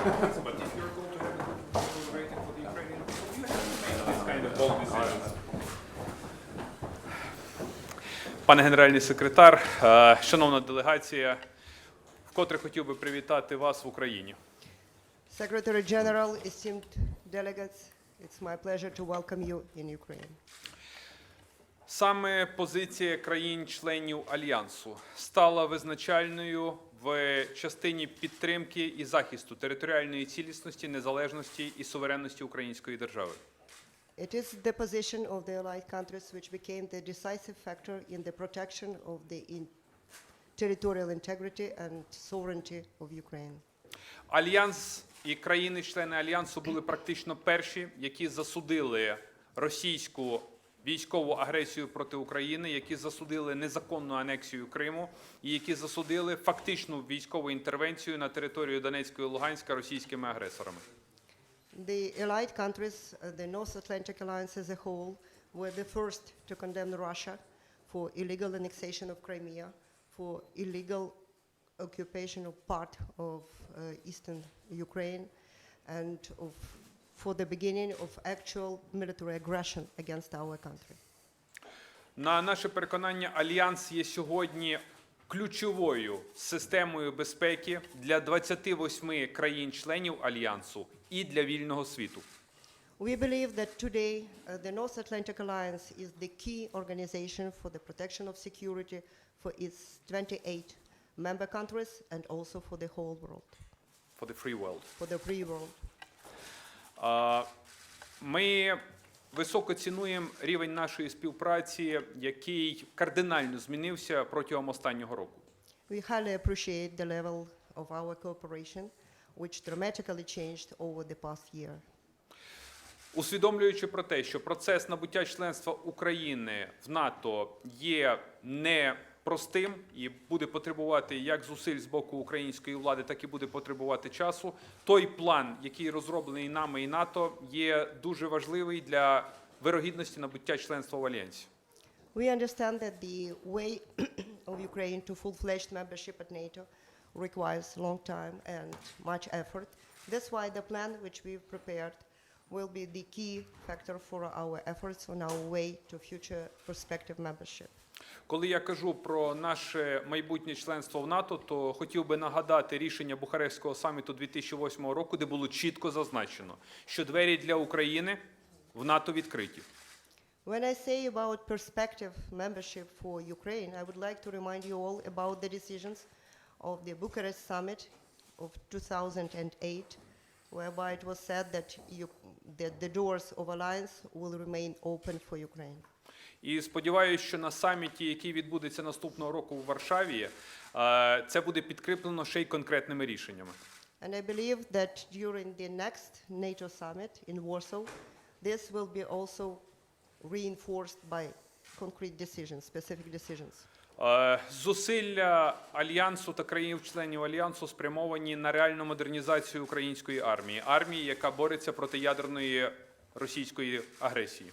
But if your goal to have a good approval rating for the Ukrainian people, you have to make this kind of bold decisions. Пане генеральний секретар, е, шановна делегація, вкотре хотів би привітати вас в Україні. Secretary General, esteemed delegates, it's my pleasure to welcome you in Ukraine. Саме позиція країн-членів альянсу стала визначальною в частині підтримки і захисту територіальної цілісності, незалежності і суверенності української держави. It is the position of the allied countries which became the decisive factor in the protection of the in- territorial integrity and sovereignty of Ukraine. Альянс і країни-члени альянсу були практично перші, які засудили російську військову агресію проти України, які засудили незаконну анексію Криму і які засудили фактичну військову інтервенцію на територію Донецької і Луганська російськими агресорами. The allied countries, uh, the North Atlantic Alliance as a whole, were the first to condemn Russia for illegal annexation of Crimea, for illegal occupation of part of uh, eastern Ukraine, and of, for the beginning of actual military aggression against our country. На наше переконання, альянс є сьогодні ключовою системою безпеки для 28 країн-членів альянсу і для вільного світу. We believe that today uh, the North Atlantic Alliance is the key organization for the protection of security for its 28 member countries and also for the whole world, For the free world. for the free world. Ми високо цінуємо рівень нашої співпраці, який кардинально змінився протягом останнього року. We highly appreciate the level of our cooperation, which dramatically changed over the past year. Усвідомлюючи про те, що процес набуття членства України в НАТО є непростим і буде потребувати як зусиль з боку української влади, так і буде потребувати часу. Той план, який розроблений нами і НАТО, є дуже важливий для вирогідності набуття членства в альянсі. We understand that the way of Ukraine to full-fledged membership at NATO requires long time and much effort. That's why the plan which we've prepared will be the key factor for our efforts on our way to future prospective membership. Коли я кажу про наше майбутнє членство в НАТО, то хотів би нагадати рішення Бухарестського саміту 2008 року, де було чітко зазначено, що двері для України в НАТО відкриті. When I say about perspective membership for Ukraine, I would like to remind you all about the decisions of the Bucharest summit of 2008, whereby it was said that, that the doors of alliance will remain open for Ukraine. І сподіваюся, що на саміті, який відбудеться наступного року у Варшаві, е, це буде підкріплено ще й конкретними рішеннями. And I believe that during the next NATO summit in Warsaw, this will be also reinforced by concrete decisions, specific decisions. Е, Зусилля альянсу та країн-членів альянсу спрямовані на реальну модернізацію української армії, армії, яка бореться проти ядерної російської агресії.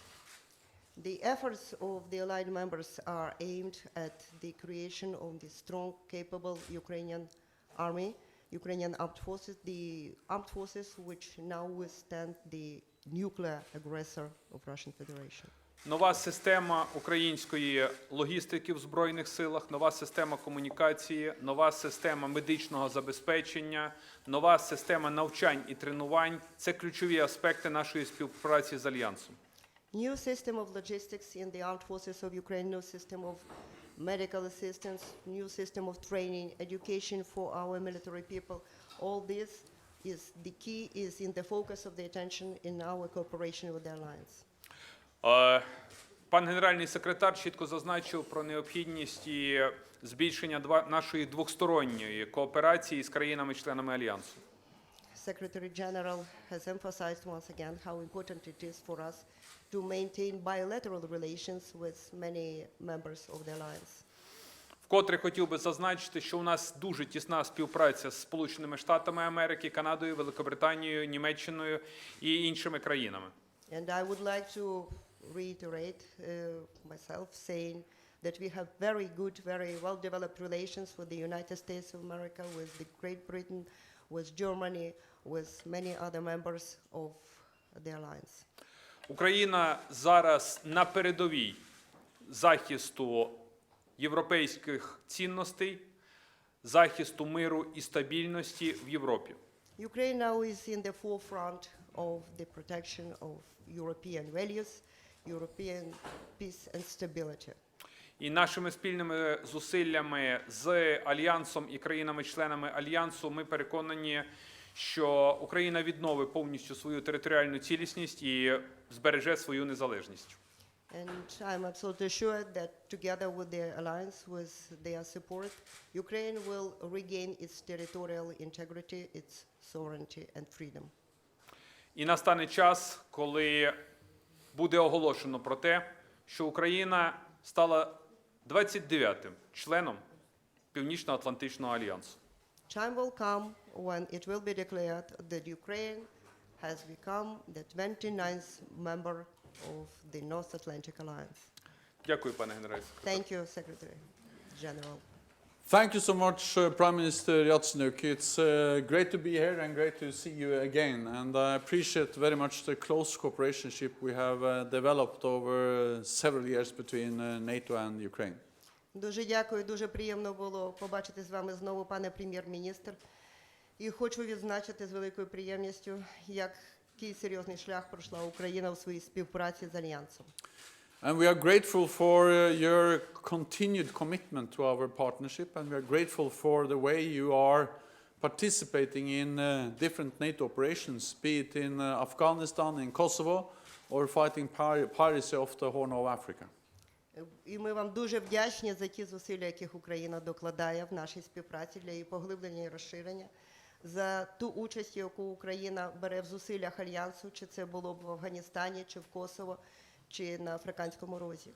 The efforts of the allied members are aimed at the creation of the strong, capable Ukrainian army, Ukrainian armed forces, the armed forces which now withstand the nuclear aggressor of Russian Federation. Нова система української логістики в збройних силах, нова система комунікації, нова система медичного забезпечення, нова система навчань і тренувань це ключові аспекти нашої співпраці з альянсом. New system of logistics in the armed forces of Ukraine, new system of medical assistance, new system of training, education for our military people. All this is the key is in the focus of the attention in our cooperation with the alliance. Е, Пан генеральний секретар чітко зазначив про необхідність і збільшення нашої двосторонньої кооперації з країнами-членами альянсу. Secretary General has emphasized once again how important it is for us to maintain bilateral relations with many members of the alliance. Вкотре хотів би зазначити, що у нас дуже тісна співпраця з Сполученими Штатами Америки, Канадою, Великобританією, Німеччиною і іншими країнами. And I would like to reiterate uh, myself saying that we have very good, very well developed relations with the United States of America, with the Great Britain, with Germany, with many other members of the alliance. Україна зараз на передовій захисту європейських цінностей, захисту миру і стабільності в Європі. Ukraine now is in the forefront of the protection of European values, European peace and stability. І нашими спільними зусиллями з альянсом і країнами-членами альянсу ми переконані, що Україна відновить повністю свою територіальну цілісність і збереже свою незалежність. And I'm absolutely sure that together with the alliance, with their support, Ukraine will regain its territorial integrity, its sovereignty and freedom. І настане час, коли буде оголошено про те, що Україна стала 29-тим членом Північно-Атлантичного альянсу. Time will come when it will be declared that Ukraine has become the 29th member of the North Atlantic Alliance. Дякую, пане генеральний. Thank you, Secretary General. Thank you so much, uh, Prime Minister Yatsenuk. It's uh, great to be here and great to see you again. And I appreciate very much the close cooperation we have uh, developed over uh, several years between uh, NATO and Ukraine. Дуже дякую, дуже приємно було побачити з вами знову, пане прем'єр-міністр. І хочу відзначити з великою приємністю, який серйозний шлях пройшла Україна у своїй співпраці з Альянсом. And we are grateful for uh, your continued commitment to our partnership, and we are grateful for the way you are participating in uh, different NATO operations, be it in uh, Afghanistan, in Kosovo, or fighting pir- piracy off the Horn of Africa. І ми вам дуже вдячні за ті зусилля, яких Україна докладає в нашій співпраці для її поглиблення і розширення, за ту участь, яку Україна бере в зусиллях альянсу, чи це було б в Афганістані, чи в Косово, чи на Африканському розі.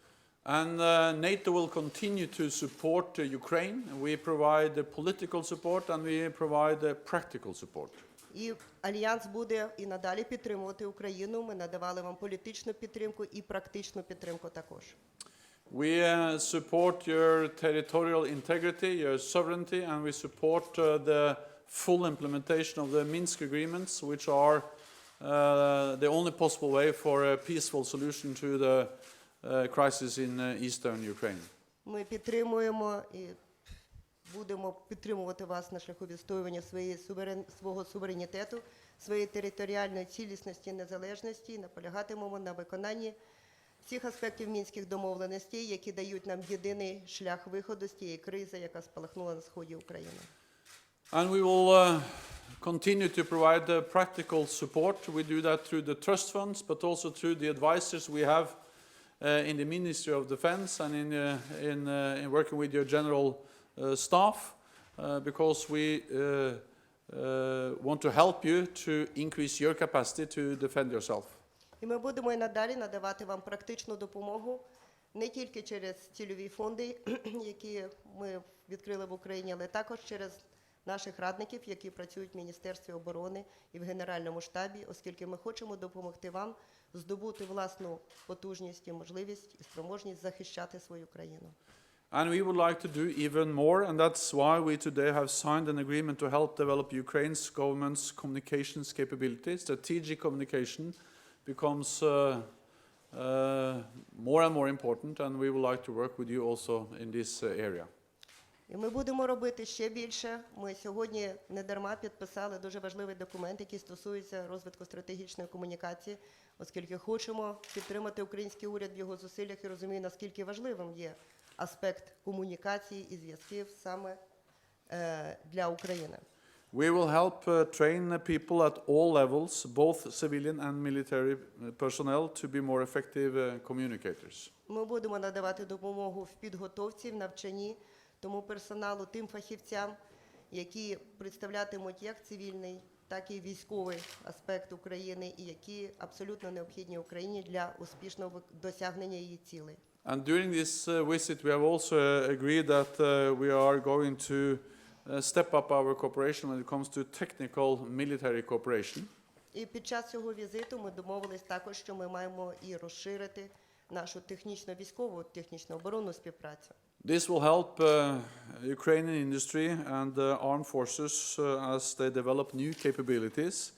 And uh, NATO will continue to support uh, Ukraine. We provide uh, political support and we provide uh, practical support. І альянс буде і надалі підтримувати Україну. Ми надавали вам політичну підтримку і практичну підтримку також. We uh, support your territorial integrity, your sovereignty, and we support uh, the full implementation of the Minsk agreements, which are uh, the only possible way for a peaceful solution to the uh, crisis in uh, eastern Ukraine. Ми підтримуємо і будемо підтримувати вас на шляху відстоювання своєї суверен... свого суверенітету, своєї територіальної цілісності, незалежності і наполягатимемо на виконанні всіх аспектів мінських домовленостей, які дають нам єдиний шлях виходу з тієї кризи, яка спалахнула на сході України. And we will uh, continue to provide uh, practical support. We do that through the trust funds, but also through the advisors we have uh, in the Ministry of Defense and in, uh, in, uh, in working with your general uh, staff, uh, because we uh, uh, want to help you to increase your capacity to defend yourself. І ми будемо і надалі надавати вам практичну допомогу не тільки через цільові фонди, які ми відкрили в Україні, але також через наших радників, які працюють в Міністерстві оборони і в Генеральному штабі, оскільки ми хочемо допомогти вам здобути власну потужність і можливість і спроможність захищати свою країну. And we would like to do even more, and that's why we today have signed an agreement to help develop Ukraine's government's communications capability. Strategic communication becomes uh, uh, more and more important, and we would like to work with you also in this uh, area. І ми будемо робити ще більше. Ми сьогодні не дарма підписали дуже важливий документ, який стосується розвитку стратегічної комунікації, оскільки хочемо підтримати український уряд в його зусиллях і розумію, наскільки важливим є аспект комунікації і зв'язків саме е, для України. We will help uh, train people at all levels, both civilian and military uh, personnel, to be more effective uh, communicators. Ми будемо надавати допомогу в підготовці, в навчанні тому персоналу, тим фахівцям, які представлятимуть як цивільний, так і військовий аспект України, і які абсолютно необхідні Україні для успішного досягнення її цілей. And during this uh, visit, we have also uh, agreed that uh, we are going to uh, step up our cooperation when it comes to technical military cooperation. І під час цього візиту ми домовились також, що ми маємо і розширити нашу технічно-військову, технічно-оборонну співпрацю. This will help uh, Ukrainian industry and uh, armed forces uh, as they develop new capabilities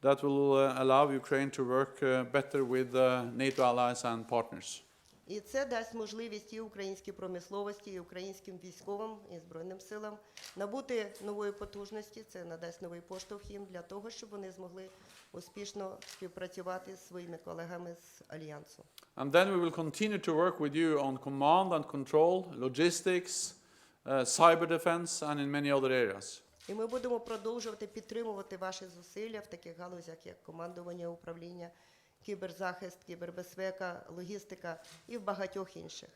that will allow Ukraine to work better with NATO allies and partners. І це дасть можливість і українській промисловості, і українським військовим і збройним силам набути нової потужності. Це надасть новий поштовх їм для того, щоб вони змогли успішно співпрацювати з своїми колегами з альянсу. And then we will continue to work with you on command and control, logistics, uh, cyber defense, and in many other areas. І ми будемо продовжувати підтримувати ваші зусилля в таких галузях, як командування, управління, кіберзахист, кібербезпека, логістика і в багатьох інших.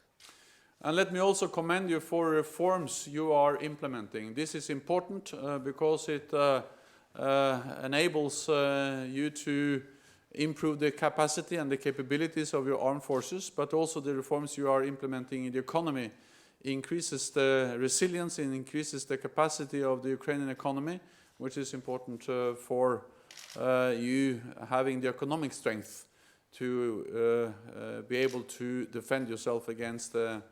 And let me also commend you for reforms you are implementing. This is important uh, because it uh, uh, enables uh, you to improve the capacity and the capabilities of your armed forces, but also the reforms you are implementing in the economy increases the resilience and increases the capacity of the Ukrainian economy, which is important uh, for uh, you having the economic strength to uh, uh, be able to defend yourself against the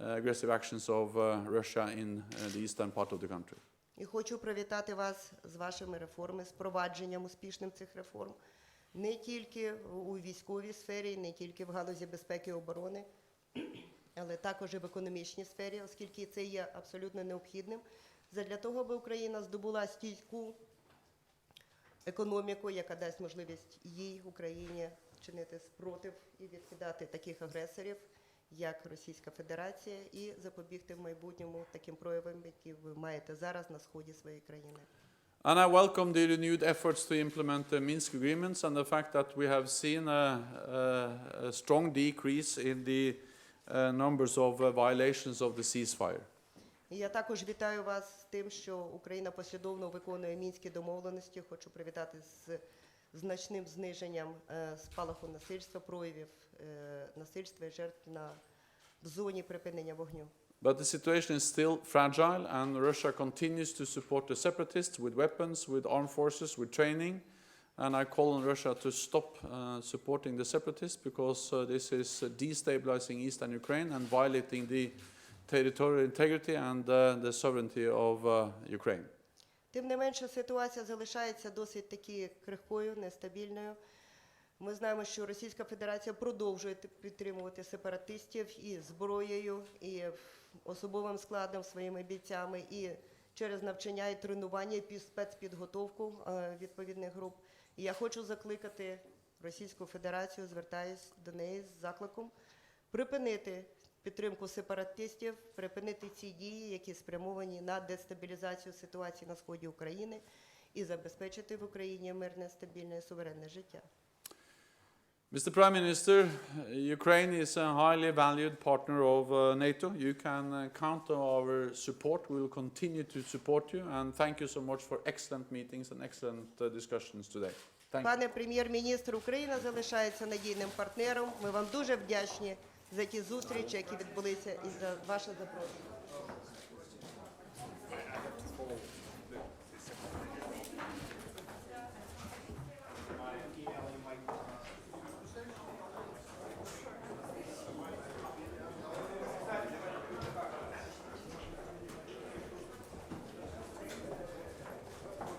uh, aggressive actions of uh, Russia in uh, the eastern part of the country. І хочу привітати вас з вашими реформами, з впровадженням успішним цих реформ не тільки у військовій сфері, не тільки в галузі безпеки і оборони, але також і в економічній сфері, оскільки це є абсолютно необхідним для того, аби Україна здобула стійку економіку, яка дасть можливість їй, Україні, чинити спротив і відкидати таких агресорів, як Російська Федерація, і запобігти в майбутньому таким проявам, які ви маєте зараз на сході своєї країни. And I welcome the renewed efforts to implement the Minsk agreements and the fact that we have seen a, a, a strong decrease in the uh, numbers of uh, violations of the ceasefire. І я також вітаю вас з тим, що Україна послідовно виконує мінські домовленості. Хочу привітати з значним зниженням е, спалаху насильства, проявів е, насильства і жертв на в зоні припинення вогню. But the situation is still fragile, and Russia continues to support the separatists with weapons, with armed forces, with training. And I call on Russia to stop uh, supporting the separatists because uh, this is uh, destabilizing eastern Ukraine and violating the territorial integrity and uh, the sovereignty of uh, Ukraine. Тим не менше, ситуація залишається досить таки крихкою, нестабільною. Ми знаємо, що Російська Федерація продовжує підтримувати сепаратистів і зброєю, і особовим складом своїми бійцями, і через навчання і тренування, і спецпідготовку е, відповідних груп. І я хочу закликати Російську Федерацію, звертаюсь до неї з закликом припинити підтримку сепаратистів, припинити ці дії, які спрямовані на дестабілізацію ситуації на сході України і забезпечити в Україні мирне, стабільне і суверенне життя. Mr. Prime Minister, Ukraine is a highly valued partner of uh, NATO. You can uh, count on our support. We will continue to support you. And thank you so much for excellent meetings and excellent uh, discussions today. Thank you. Пане прем'єр-міністр, Україна залишається надійним партнером. Ми вам дуже вдячні за ті зустрічі, які відбулися, і за ваше запрошення.